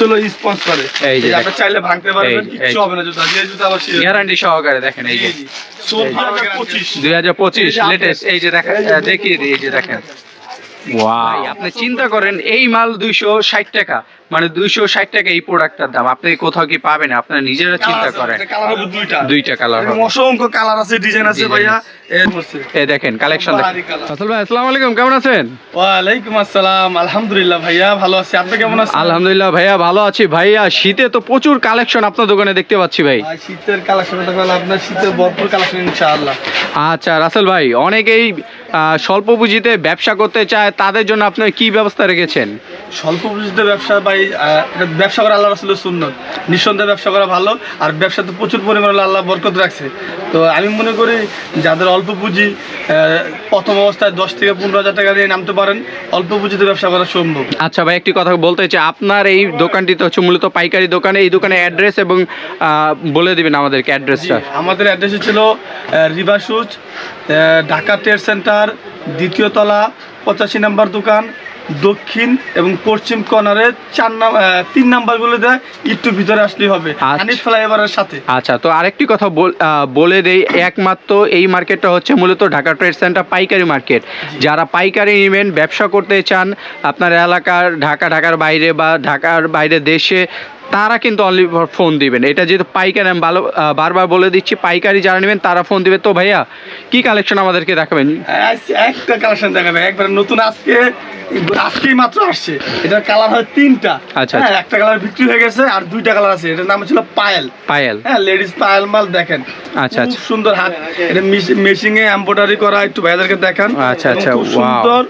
হলো স্পঞ্জ করে। এই যে আপনি চাইলে ভাঙতে পারবেন এই- হবে না জুতা যে জুতা আবার গ্যারান্টি সহকারে দেখেন এই যে। সোল পঁচিশ দুই হাজার পঁচিশ এই যে আপনার- লেটেস্ট এই যে দেখেন দেখিয়ে দিই এই যে দেখেন। ভাই আপনি চিন্তা করেন এই মাল দুইশো ষাট টাকা। মানে দুইশো ষাট টাকা এই প্রোডাক্টটার দাম। আপনি কোথাও কি পাবেন? আপনারা নিজেরা চিন্তা করেন। দুইটা দুইটা। কালার অসংখ্য কালার আছে ডিজাইন আছে ভাইয়া। এই দেখেন কালেকশন দেখেন। আসল ভাই আসসালামু আলাইকুম কেমন আছেন? ওয়ালাইকুম আসসালাম আলহামদুলিল্লাহ ভাইয়া ভালো আছি। আপনি কেমন আছেন? আলহামদুলিল্লাহ ভাইয়া ভালো আছি। ভাইয়া শীতে তো প্রচুর কালেকশন আপনার দোকানে দেখতে পাচ্ছি ভাই। ভাই শীতের কালেকশন হলে আপনার শীতের ভরপুর কালেকশন ইনশাআল্লাহ। আচ্ছা রাসেল ভাই অনেকেই আহ, স্বল্প পুঁজিতে ব্যবসা করতে চায় তাদের জন্য আপনার কি ব্যবস্থা রেখেছেন? স্বল্প পুঁজিতে ব্যবসা ভাই এটা ব্যবসা করা আল্লাহ রাসুলের সুন্নত। নিঃসন্দেহে ব্যবসা করা ভালো আর ব্যবসাতে প্রচুর পরিমাণে আল্লাহ বরকত রাখছে। তো আমি মনে করি যাদের অল্প পুঁজি প্রথম অবস্থায় দশ থেকে পনেরো হাজার টাকা দিয়ে নামতে পারেন অল্প পুঁজিতে ব্যবসা করা সম্ভব। আচ্ছা ভাই একটি কথা বলতে চাই আপনার এই দোকানটি তো হচ্ছে মূলত পাইকারি দোকানে এই দোকানে অ্যাড্রেস এবং বলে দেবেন আমাদেরকে অ্যাড্রেসটা। আমাদের অ্যাড্রেস ছিল River Shoes Dhaka trade center দ্বিতীয় তলা পঁচাশি নাম্বার দোকান দক্ষিণ এবং পশ্চিম কর্নারে চার নাম তিন নাম্বারগুলো দেয় একটু ভিতরে আসলেই হবে। আচ্ছা। হানিফ ফ্লাইওভারের সাথে। আচ্ছা তো আরেকটি কথা বল- বলে দেই একমাত্র এই মার্কেটটা হচ্ছে মূলত ঢাকা ট্রেড সেন্টার পাইকারি মার্কেট। যারা পাইকারি ইভেন্ট ব্যবসা করতে চান আপনার এলাকার ঢাকা ঢাকার বাইরে বা ঢাকার বাইরে দেশে তারা কিন্তু অনলি ফোন দিবেন। এটা যেহেতু পাইকারি আমি ভালো বারবার বলে দিচ্ছি পাইকারি যারা নেবেন তারা ফোন দিবে। তো ভাইয়া কি কালেকশন আমাদেরকে দেখাবেন? একটা কালেকশন দেখাবে। একবার নতুন আজকে আজকেই মাত্র আসছে। এটার কালার হয় তিনটা। আচ্ছা, হ্যাঁ, আচ্ছা। একটা কালার বিক্রি হয়ে গেছে আর দুইটা কালার আছে। এটার নাম ছিল পায়েল। পায়েল। হ্যাঁ লেডিস পায়েল মাল দেখেন। আচ্ছা, আচ্ছা। সুন্দর হাত। এটা মেশিং এ এমব্রয়ডারি করা একটু ভাইয়াদেরকে দেখান। আচ্ছা, আচ্ছা. সুন্দর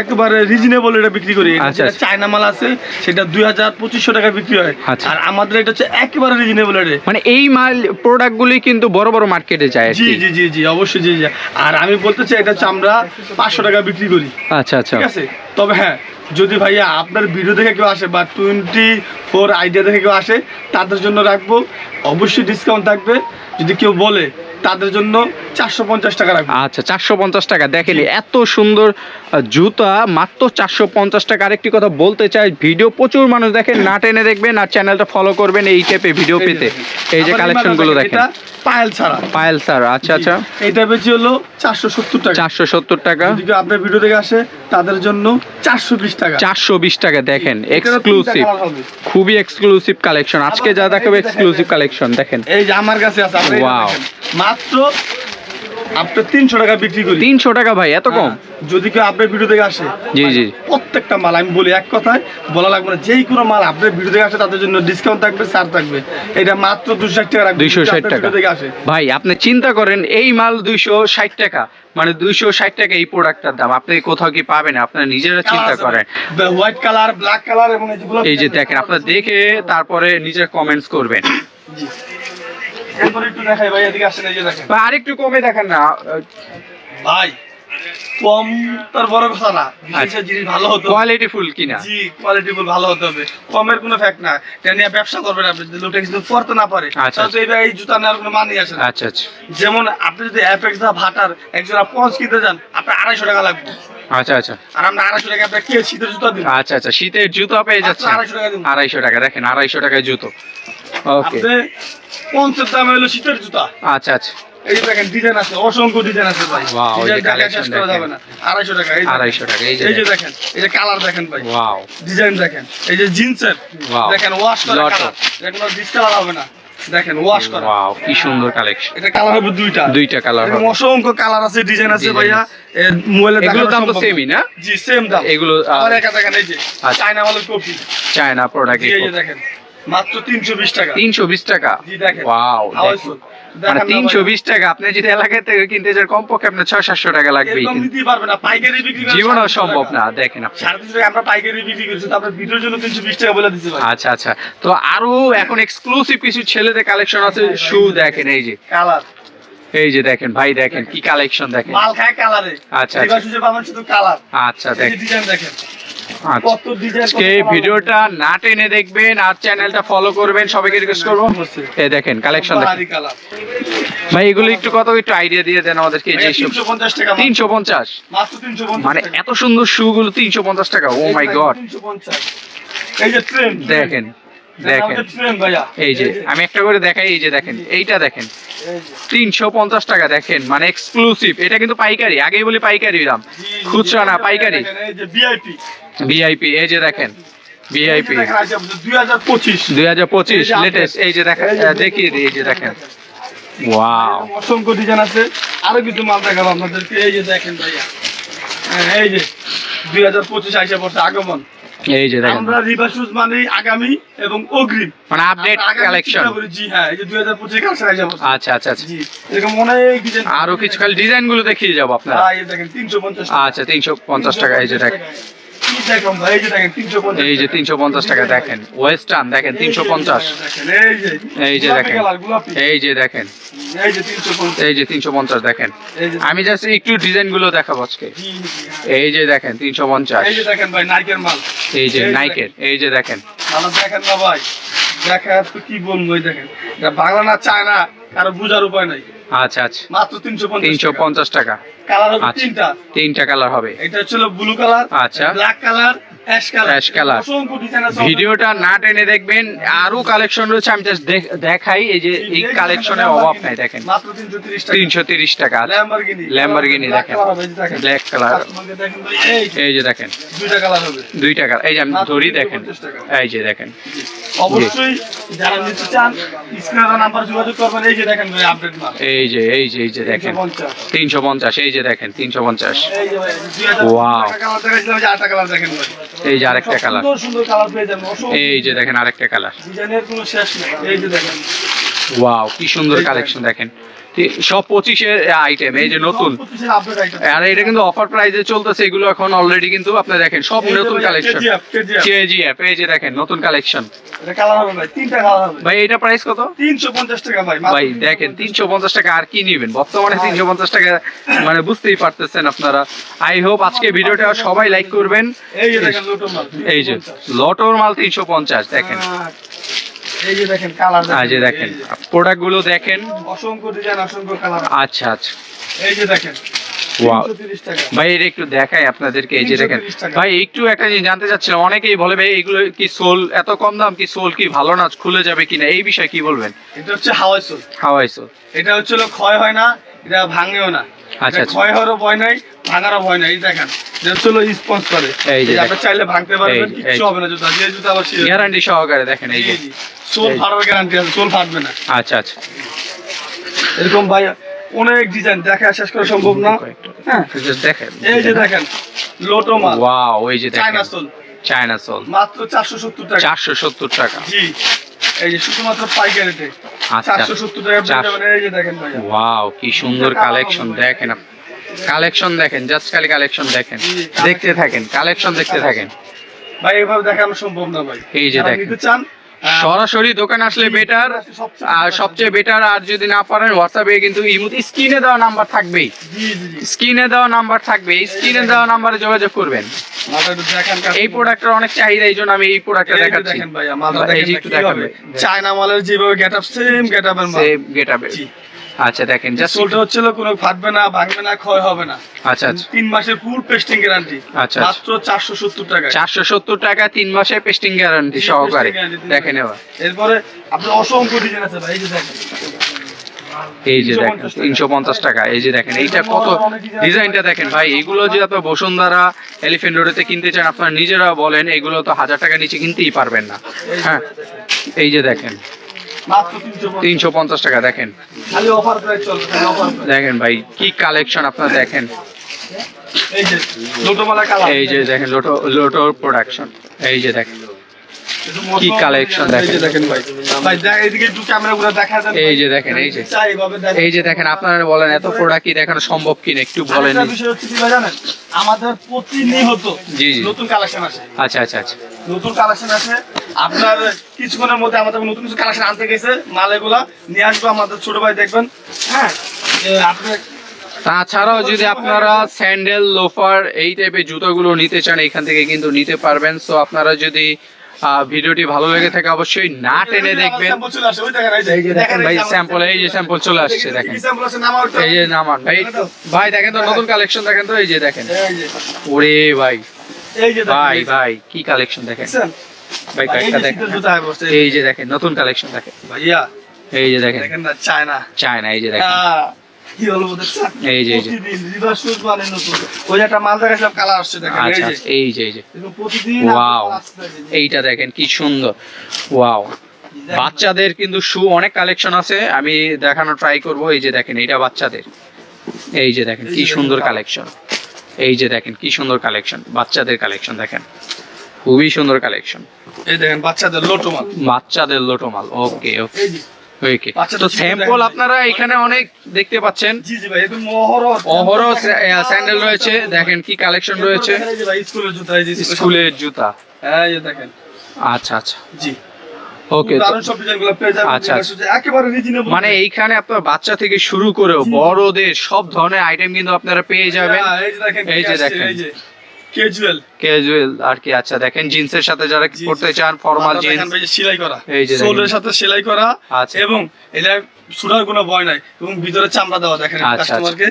একেবারে রিজনেবল এটা বিক্রি করি। এটা আচ্ছা, আচ্ছা। চায়না মাল আছে সেটা দুই হাজার পঁচিশশো টাকা বিক্রি হয়। আচ্ছা। আর আমাদের এটা হচ্ছে একেবারে রিজনেবল রেটে মানে এই মাল প্রোডাক্টগুলি কিন্তু বড় বড় মার্কেটে যায় জি জি জি জি অবশ্যই জি জি। আর আমি বলতে চাই এটা হচ্ছে আমরা পাঁচশো টাকা বিক্রি করি। আচ্ছা আচ্ছা। ঠিক আছে? তবে হ্যাঁ যদি ভাইয়া আপনার ভিডিও দেখে কেউ আসে বা টোয়েন্টি ফোর আইডিয়া দেখে কেউ আসে তাদের জন্য রাখব। অবশ্যই ডিসকাউন্ট থাকবে। যদি কেউ বলে তাদের জন্য চারশো পঞ্চাশ টাকা রাখব। আচ্ছা চারশো পঞ্চাশ টাকা। দেখেনি এত সুন্দর জুতা মাত্র চারশো পঞ্চাশ টাকা। আরেকটি কথা বলতে চাই ভিডিও প্রচুর মানুষ দেখেন না টেনে দেখবেন আর চ্যানেলটা ফলো করবেন এই টাইপের ভিডিও পেতে। এই যে কালেকশনগুলো দেখেন পায়েল ছাড়া। পায়েল স্যার আচ্ছা আচ্ছা। এটা বেশি হলো চারশো সত্তর টাকা। চারশো সত্তর টাকা। যদি আপনার ভিডিও দেখে আসে তাদের জন্য চারশো বিশ টাকা। চারশো বিশ টাকা দেখেন এক্সক্লুসিভ খুবই এক্সক্লুসিভ কালেকশন আজকে যা দেখাবে এক্সক্লুসিভ কালেকশন দেখেন। এই যে আমার কাছে আছে. দেখেন। মাত্র আপনার তিনশো টাকা বিক্রি করি। তিনশো টাকা ভাই এত কম? হ্যাঁ, যদি কেউ আপনার ভিডিও দেখে আসে জি জি। প্রত্যেকটা মাল আমি বলি এক কথায় বলা লাগবে না যেই কোনো মাল আপনার ভিডিও দেখে আসে তাদের জন্য ডিসকাউন্ট থাকবে ছাড় থাকবে। এটা মাত্র দুশো ষাট টাকা দুইশো ষাট টাকা। দেখে আসে। ভাই আপনি চিন্তা করেন এই মাল দুইশো ষাট টাকা মানে দুইশো ষাট টাকা এই প্রোডাক্টটার দাম আপনি কোথাও কি পাবেন? আপনারা নিজেরা চিন্তা করেন। হোয়াইট কালার ব্ল্যাক কালার এবং এই যে দেখেন আপনারা দেখে তারপরে নিজের কমেন্টস করবেন। জি। এরপরে একটু দেখাই ভাই এদিকে আসেন এই যে দেখেন। বা আরেকটু কমে দেখেন না। ভাই কম তার বড় কথা না আচ্ছা। জিনিস ভালো হতো কোয়ালিটি ফুল কিনা জি কোয়ালিটি ফুল ভালো হতে হবে। কমের কোনো ফ্যাক্ট না। এটা নিয়ে ব্যবসা করবেন আপনি যদি লোকটা কিছু করতে না পারে আচ্ছা, তো এই জুতা নেওয়ার কোনো মানই আসে না। আচ্ছা আচ্ছা। যেমন আপনি যদি অ্যাপেক্স বা ভাটার একজোড়া পঞ্চ কিনতে যান আপনার আড়াইশো টাকা লাগবে। আচ্ছা আচ্ছা। আর আমরা আড়াইশো টাকা আপনার কে শীতের জুতা দিন আচ্ছা আচ্ছা। শীতের জুতো পেয়ে যাচ্ছেন। আড়াইশো টাকা দিন আড়াইশো টাকা। দেখেন আড়াইশো টাকায় জুতো। আপনি পঞ্চের দাম হলো শীতের জুতা। আচ্ছা আচ্ছা। এই দেখেন ডিজাইন আছে অসংখ্য ডিজাইন আছে ভাই। Wow, এই যে ডিজাইন দেখে শেষ করা যাবে না। আড়াইশো টাকা আড়াইশো টাকা এই যে দেখেন। এই যে কালার দেখেন ভাই। ওয়াও ডিজাইন দেখেন এই যে জিন্সের। দেখেন ওয়াশ করা কালার এটা ডিসকালার হবে না। দেখেন ওয়াশ করা। ওয়াও কি সুন্দর কালেকশন এটা কালার হবে দুইটা। দুইটা কালার হবে। অসংখ্য কালার আছে ডিজাইন আছে ভাইয়া। এর মোবাইলে এগুলোর দাম তো সেমই না। জি সেম দাম। এগুলো একা দেখেন এই যে। চায়না মালের কপি চায়না প্রোডাক্ট এই যে দেখেন। মাত্র তিনশো বিশ টাকা। তিনশো বিশ টাকা? জি দেখেন। ওয়াও মানে দেখেন না তিনশো ভাইয়া। বিশ টাকা আপনি যদি এলাকা থেকে কিনতে চান কমপক্ষে আপনার ছয় সাতশো টাকা লাগবেই এরকম নিতেই পারবে না পাইকারি বিক্রি করে জীবনও সম্ভব না দেখেন আপনি। সাড়ে তিনশো টাকা আমরা পাইকারি বিক্রি করছি তারপরে ভিডিওর জন্য তিনশো বিশ টাকা বলে দিচ্ছি ভাই। আচ্ছা আচ্ছা। তো আরও এখন এক্সক্লুসিভ কিছু ছেলেদের কালেকশন আছে শু দেখেন এই যে। কালার এই যে দেখেন ভাই দেখেন কি কালেকশন দেখেন। মাল খায় কালারে আচ্ছা, আচ্ছা। শুধু কালার আচ্ছা দেখেন। ডিজাইন আজকে এই ভিডিওটা না টেনে দেখবেন আর চ্যানেলটা ফলো করবেন সবাইকে রিকোয়েস্ট করব। এই দেখেন কালেকশন দেখেন। ভাই এগুলো একটু কত একটু আইডিয়া দিয়ে দেন আমাদেরকে যে তিনশো পঞ্চাশ মানে এত সুন্দর শু গুলো তিনশো পঞ্চাশ টাকা ও মাই গড 350 এই যে ট্রেন দেখেন। দেখেন এই যে আমি একটা করে দেখাই এই যে দেখেন এইটা দেখেন। তিনশো পঞ্চাশ টাকা দেখেন মানে এক্সক্লুসিভ এটা কিন্তু পাইকারি আগেই বলি পাইকারি দাম। খুচরা না পাইকারি। ভিআইপি এই যে দেখেন ভিআইপি দুই হাজার পঁচিশ লেটেস্ট এই যে দেখেন দেখিয়ে দিই এই যে দেখেন। ওয়াও অসংখ্য ডিজাইন আছে। আরও কিছু মাল দেখাবো আপনাদেরকে। এই যে দেখেন ভাইয়া। হ্যাঁ, এই যে দুই হাজার পঁচিশ আইসা পড়ছে আগমন। এই যে দেখেন। আমরা রিভার শুজ মানে আগামী এবং অগ্রিম। মানে আপডেট কালেকশন জি হ্যাঁ এই যে দুই হাজার পঁচিশ কালেকশন আইসা আচ্ছা আচ্ছা আচ্ছা। জি এরকম অনেক ডিজাইন আরও কিছু কাল ডিজাইনগুলো দেখিয়ে যাব আপনারা। এই দেখেন তিনশো পঞ্চাশ আচ্ছা তিনশো পঞ্চাশ টাকা এই যে দেখেন এই যে তিনশো পঞ্চাশ টাকা দেখেন। ওয়েস্টার্ন দেখেন তিনশো পঞ্চাশ। এই যে দেখেন। এই যে দেখেন। এই যে তিনশো পঞ্চাশ দেখেন। আমি জাস্ট একটু ডিজাইনগুলো দেখাবো আজকে। এই যে দেখেন তিনশো পঞ্চাশ। এই যে নাইকের এই যে দেখেন। দেখেন না ভাই। দেখা কি বলব দেখেন। বাংলা না চায় না কারও বুঝার উপায় নাই। আচ্ছা আচ্ছা। মাত্র তিনশো তিনশো পঞ্চাশ টাকা। কালার হবে আচ্ছা। তিনটা। তিনটা কালার হবে। এটা হচ্ছে ব্লু কালার আচ্ছা। ব্ল্যাক কালার ভিডিওটা না টেনে দেখবেন আরও কালেকশন রয়েছে আমি জাস্ট দেখাই এই যে এই কালেকশনের অভাব নাই দেখেন তিনশো তিরিশ টাকা ল্যাম্বরগিনি দেখেন। ব্ল্যাক কালার এই যে দেখেন দুইটা কালার দুই টাকা এই যে আমি ধরি দেখেন এই যে দেখেন অবশ্যই যারা নিতে চান স্ক্রিনের নাম্বার যোগাযোগ করবেন এই যে দেখেন ভাই আপডেট মাল এই যে এই যে এই যে দেখেন 150 তিনশো পঞ্চাশ এই যে দেখেন তিনশো পঞ্চাশ এই যে ভাই 2000 টাকা কালার দেখাইছিলাম যে আটটা কালার দেখেন ভাই এই যে আরেকটা কালার সুন্দর সুন্দর কালার পেয়ে যাবেন। এই যে দেখেন আরেকটা কালার ডিজাইনের কোনো শেষ নেই। এই যে দেখেন। ওয়াও কি সুন্দর কালেকশন দেখেন। সব পঁচিশের আইটেম এই যে নতুন। আর এটা কিন্তু অফার প্রাইসে চলতেছে এগুলো এখন অলরেডি কিন্তু আপনি দেখেন সব নতুন কালেকশন কেজিএফ এই যে দেখেন নতুন কালেকশন ভাই এটা প্রাইস কত? 350 টাকা ভাই মাত্র ভাই 350 দেখেন তিনশো পঞ্চাশ টাকা আর কি নিবেন? বর্তমানে তিনশো পঞ্চাশ টাকা মানে বুঝতেই পারতেছেন আপনারা। আই হোপ আজকে ভিডিওটা সবাই লাইক করবেন। এই যে দেখেন এই যে 350 লটোর মাল তিনশো পঞ্চাশ দেখেন। এই যে দেখেন কালার এই যে দেখেন প্রোডাক্টগুলো দেখেন। অসংখ্য ডিজাইন অসংখ্য কালার আচ্ছা আচ্ছা। এই যে দেখেন Wow. 330 টাকা। ভাই এটা একটু দেখাই আপনাদেরকে এই যে দেখেন। ভাই একটু একটা জিনিস জানতে চাচ্ছিলাম অনেকেই বলে ভাই এগুলো কি সোল? এত কম দাম কি সোল কি ভালো না খুলে যাবে কিনা? এই বিষয়ে কি বলবেন? এটা হচ্ছে হাওয়াই সোল। হাওয়াই সোল। এটা হচ্ছে ক্ষয় হয় না এটা ভাঙেও না। আচ্ছা, এটা আচ্ছা। ক্ষয় হওয়ারও ভয় নাই ভাঙারও ভয় নাই দেখেন এটা স্পঞ্জ করে। এই যে আপনি চাইলে ভাঙতে পারবেন এই যে, এই কিচ্ছু যে। হবে না জুতা যে জুতা আবার গ্যারান্টি সহকারে দেখেন এই যে। জি, জি। সোল এই গ্যারান্টি আছে সোল ফাটবে না। আচ্ছা আচ্ছা। এরকম ভাই অনেক ডিজাইন দেখা শেষ করা সম্ভব না। হ্যাঁ। দেখেন এই যে দেখেন। লোটো মাল। ওয়াও এই যে চায়না দেখেন সোল চায়না সোল মাত্র চারশো সত্তর টাকা। চারশো সত্তর টাকা। জি। এই যে শুধুমাত্র পাইকারিতে আচ্ছা। চারশো সত্তর টাকা পেয়ে চারশো। যাবেন। এই যে দেখেন ভাইয়া। ওয়াও কি সুন্দর কালেকশন দেখেন কালেকশন দেখেন জাস্ট খালি কালেকশন দেখেন। দেখতে থাকেন কালেকশন দেখতে থাকেন। ভাই এভাবে দেখানো সম্ভব না ভাই। এই যে দেখেন। চান সরাসরি দোকান আসলে বেটার আর সবচেয়ে বেটার আর যদি না পারেন হোয়াটসঅ্যাপে কিন্তু ইমুতি স্ক্রিনে দেওয়া নাম্বার থাকবেই। জি জি জি। স্ক্রিনে দেওয়া নাম্বার থাকবে স্ক্রিনে দেওয়া নাম্বারে যোগাযোগ করবেন। এই প্রোডাক্টের অনেক চাহিদা এই জন্য আমি এই প্রোডাক্টটা দেখাচ্ছি চায়না মালের যেভাবে গেটআপ সেম গেটআপের সেম গেটআপে জি। আচ্ছা দেখেন জাস্ট সোলটা হচ্ছিল কোনো ফাটবে না ভাঙবে না ক্ষয় হবে না। আচ্ছা আচ্ছা। তিন মাসের ফুল পেস্টিং গ্যারান্টি আচ্ছা, মাত্র চারশো সত্তর টাকা চারশো সত্তর টাকা তিন মাসের পেস্টিং গ্যারান্টি সহকারে। দেখেন এবার। এরপরে আপনার অসংখ্য ডিজাইন আছে ভাই এই যে দেখেন। এই যে দেখেন। তিনশো পঞ্চাশ টাকা। এই যে দেখেন এইটা কত ডিজাইনটা দেখেন ভাই এগুলো যে আপনার বসুন্ধরা এলিফেন্ট রোডেতে কিনতে চান আপনারা নিজেরা বলেন এগুলো তো হাজার টাকা নিচে কিনতেই পারবেন না। হ্যাঁ এই যে দেখেন। তিনশো পঞ্চাশ। টাকা দেখেন। দেখেন ভাই কি কালেকশন আপনারা দেখেন। এই যে লোটোমালা এই যে দেখেন লোটো লোটোর প্রোডাকশন এই যে দেখেন। কি collection এই যে দেখেন? এই যে দেখেন এই যে। দেখেন এই যে দেখেন আপনারা বলেন এত প্রোডাক্ট কি দেখানো সম্ভব কিনা একটু বলেন আমাদের প্রতিনিয়ত জি, জি। নতুন কালেকশন আসে। আচ্ছা আচ্ছা আচ্ছা। নতুন কালেকশন আছে আপনার কিছুক্ষণের মধ্যে আমাদের নতুন কিছু কালেকশন আনতে গেছে মাল এগুলা। নিয়ে আসব আমাদের ছোট ভাই দেখবেন। হ্যাঁ তাছাড়াও যদি আপনারা স্যান্ডেল লোফার এই টাইপের জুতোগুলো নিতে চান এখান থেকে কিন্তু নিতে পারবেন। সো আপনারা যদি ভিডিওটি ভালো লেগে থাকে অবশ্যই না টেনে দেখবেন। দেখেন ভাই স্যাম্পল এই যে স্যাম্পল চলে আসছে দেখেন এই যে নামান ভাই ভাই দেখেন তো নতুন কালেকশন দেখেন তো এই যে দেখেন। ওরে ভাই। এই যে ভাই ভাই কি কালেকশন দেখেন। ভাই কয়েকটা দেখেন। এই যে। দেখেন নতুন কালেকশন দেখেন। ভাইয়া এই যে দেখেন। দেখেন না চায়না। চায়না এই যে দেখেন। কি হলো এই যে, এই যে। প্রতিদিন মানে নতুন। ওই একটা মাল দেখাচ্ছিলাম কালার আসছে দেখেন আচ্ছা এই যে এই যে। প্রতিদিন। এইটা দেখেন কি সুন্দর। ওয়াও। বাচ্চাদের কিন্তু শু অনেক কালেকশন আছে আমি দেখানো ট্রাই করব এই যে দেখেন এইটা বাচ্চাদের। এই যে দেখেন কি সুন্দর কালেকশন। এই যে দেখেন কি সুন্দর কালেকশন বাচ্চাদের কালেকশন দেখেন। খুবই সুন্দর কালেকশন। এই দেখেন বাচ্চাদের লোটো মাল। বাচ্চাদের লোটোমাল ওকে ওকে। ওকে তো স্যাম্পল আপনারা এখানে অনেক দেখতে পাচ্ছেন। জি জি ভাই একদম অহরহ অহরহ স্যান্ডেল রয়েছে দেখেন কি কালেকশন রয়েছে। স্কুলের জুতা এই স্কুলের জুতা। হ্যাঁ এই দেখেন। আচ্ছা আচ্ছা। জি। ওকে আচ্ছা, রিজনেবল মানে এইখানে আপনার বাচ্চা থেকে শুরু করেও বড়দের সব ধরনের আইটেম কিন্তু আপনারা পেয়ে যাবেন। এই যে দেখেন ক্যাজুয়াল ক্যাজুয়াল আর কি আচ্ছা দেখেন জিন্সের সাথে যারা পড়তে চান ফর্মাল জিন্স সেলাই করা। এই যে। সোলের সাথে সেলাই করা আচ্ছা। এবং এটা সুরার কোনো ভয় নাই এবং ভিতরে চামড়া দেওয়া দেখেন কাস্টমারকে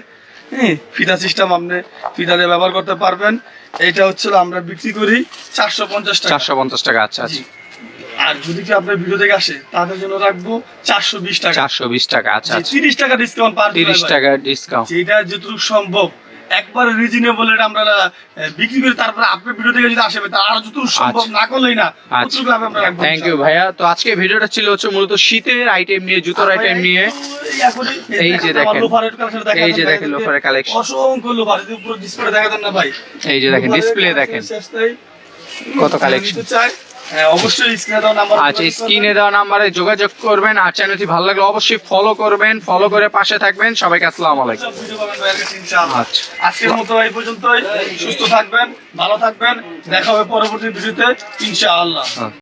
ফিতা সিস্টেম আপনি ফিতা দিয়ে ব্যবহার করতে পারবেন। এটা হচ্ছে আমরা বিক্রি করি চারশো পঞ্চাশ টাকা। চারশো পঞ্চাশ টাকা আচ্ছা আচ্ছা। আর যদি কি আপনার ভিডিও থেকে আসে তাদের জন্য রাখব চারশো বিশ টাকা। চারশো বিশ টাকা আচ্ছা আচ্ছা। তিরিশ টাকা ডিসকাউন্ট পার তিরিশ টাকা ডিসকাউন্ট যেটা যতটুকু সম্ভব। একবার রিজনেবল এটা আমরা বিক্রি করি তারপরে আপনার ভিডিও থেকে যদি আসবে তার আর সম্ভব আচ্ছা। না করলেই না ততটুকু লাভ আমরা রাখব থ্যাংক ইউ ভাইয়া। তো আজকে ভিডিওটা ছিল হচ্ছে মূলত শীতের আইটেম নিয়ে জুতোর আইটেম নিয়ে। এই যে দেখেন। এই যে দেখেন লোফারের collection। অসংখ্য লোফার পুরো ডিসপ্লে দেখা দেন না ভাই। এই যে দেখেন ডিসপ্লে দেখেন। কত কালেকশন হ্যাঁ, অবশ্যই স্ক্রিনে দেওয়া নাম্বার আচ্ছা স্ক্রিনে দেওয়া নাম্বারে যোগাযোগ করবেন আর চ্যানেলটি ভালো লাগলে অবশ্যই ফলো করবেন ফলো করে পাশে থাকবেন। সবাইকে আসসালাম আলাইকুম। আচ্ছা। আজকের মতো এই পর্যন্তই। সুস্থ থাকবেন ভালো থাকবেন। দেখা হবে পরবর্তী ভিডিওতে ইনশাআল্লাহ। হ্যাঁ।